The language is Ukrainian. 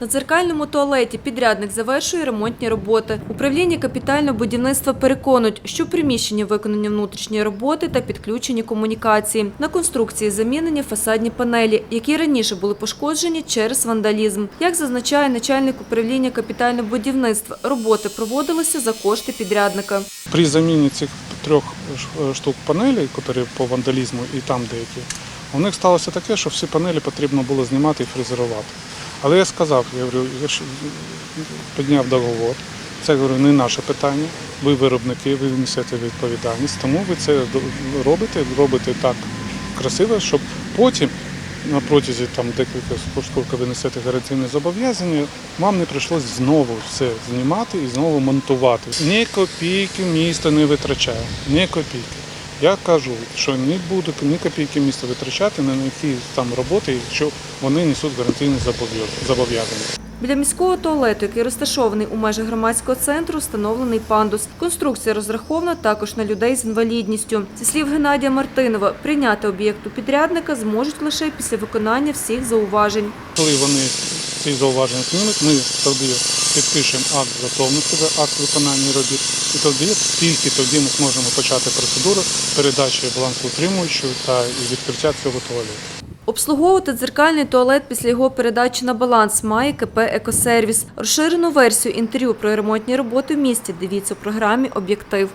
На дзеркальному туалеті підрядник завершує ремонтні роботи. Управління капітального будівництва переконують, що в приміщенні виконані внутрішні роботи та підключені комунікації. На конструкції замінені фасадні панелі, які раніше були пошкоджені через вандалізм. Як зазначає начальник управління капітального будівництва, роботи проводилися за кошти підрядника. При заміні цих трьох штук панелей, які по вандалізму і там деякі, у них сталося таке, що всі панелі потрібно було знімати і фрезерувати. Але я сказав, я говорю, я підняв договор. Це говорю, не наше питання. Ви виробники, ви несете відповідальність, тому ви це робите, робите так красиво, щоб потім на протязі там декілька скільки ви несете гарантійне зобов'язання, вам не прийшлось знову все знімати і знову монтувати. Ні копійки місто не витрачає, ні копійки. Я кажу, що не буду ні копійки міста витрачати на які там роботи, якщо вони несуть гарантійне зобов'яз- зобов'язання. Біля міського туалету, який розташований у межах громадського центру, встановлений пандус. Конструкція розрахована також на людей з інвалідністю. Зі слів Геннадія Мартинова, прийняти об'єкт у підрядника зможуть лише після виконання всіх зауважень. Коли вони ці зауваження знімуть, ми тоді підпишемо акт готовності, акт виконання робіт, і тоді тільки тоді ми зможемо почати процедуру передачі балансоутримуючого та відкриття цього туалету. Обслуговувати дзеркальний туалет після його передачі на баланс має КП «Екосервіс». Розширену версію інтерв'ю про ремонтні роботи в місті дивіться у програмі «Об'єктив».